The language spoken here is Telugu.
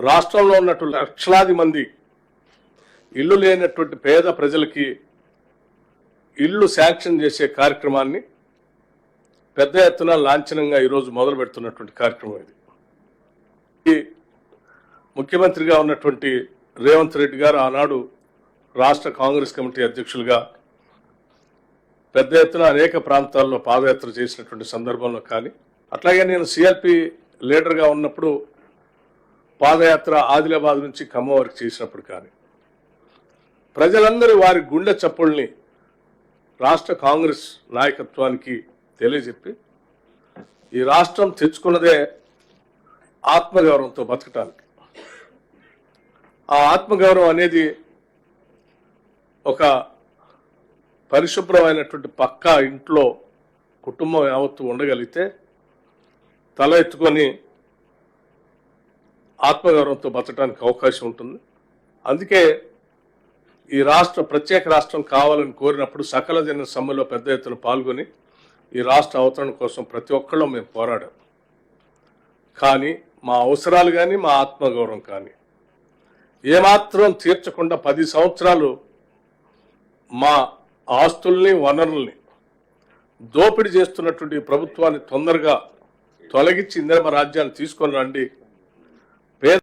రాష్ట్రంలో ఉన్నటువంటి లక్షలాది మంది ఇల్లు లేనటువంటి పేద ప్రజలకి ఇల్లు శాంక్షన్ చేసే కార్యక్రమాన్ని పెద్ద ఎత్తున లాంఛనంగా ఈరోజు మొదలు పెడుతున్నటువంటి కార్యక్రమం ఇది. ఈ ముఖ్యమంత్రిగా ఉన్నటువంటి రేవంత్ రెడ్డి గారు ఆనాడు రాష్ట్ర కాంగ్రెస్ కమిటీ అధ్యక్షులుగా పెద్ద ఎత్తున అనేక ప్రాంతాల్లో పాదయాత్ర చేసినటువంటి సందర్భంలో కానీ అట్లాగే నేను సిఆర్పి లీడర్గా ఉన్నప్పుడు పాదయాత్ర ఆదిలాబాద్ నుంచి ఖమ్మం వరకు చేసినప్పుడు కానీ ప్రజలందరూ వారి గుండె చప్పుల్ని రాష్ట్ర కాంగ్రెస్ నాయకత్వానికి తెలియజెప్పి ఈ రాష్ట్రం తెచ్చుకున్నదే ఆత్మగౌరవంతో బతకటానికి. ఆ ఆత్మగౌరవం అనేది ఒక పరిశుభ్రమైనటువంటి పక్కా ఇంట్లో కుటుంబం యావత్తు ఉండగలిగితే తల ఎత్తుకొని ఆత్మగౌరవంతో బతకడానికి అవకాశం ఉంటుంది. అందుకే ఈ రాష్ట్ర ప్రత్యేక రాష్ట్రం కావాలని కోరినప్పుడు సకల జన సమ్మెలో పెద్ద ఎత్తున పాల్గొని ఈ రాష్ట్ర అవతరణ కోసం ప్రతి ఒక్కళ్ళు మేము పోరాడాం. కానీ మా అవసరాలు కానీ మా ఆత్మగౌరవం కానీ ఏమాత్రం తీర్చకుండా పది సంవత్సరాలు మా ఆస్తుల్ని వనరుల్ని దోపిడీ చేస్తున్నటువంటి ప్రభుత్వాన్ని తొందరగా తొలగించి ఇందిరమ రాజ్యాన్ని తీసుకొని రండి. పేద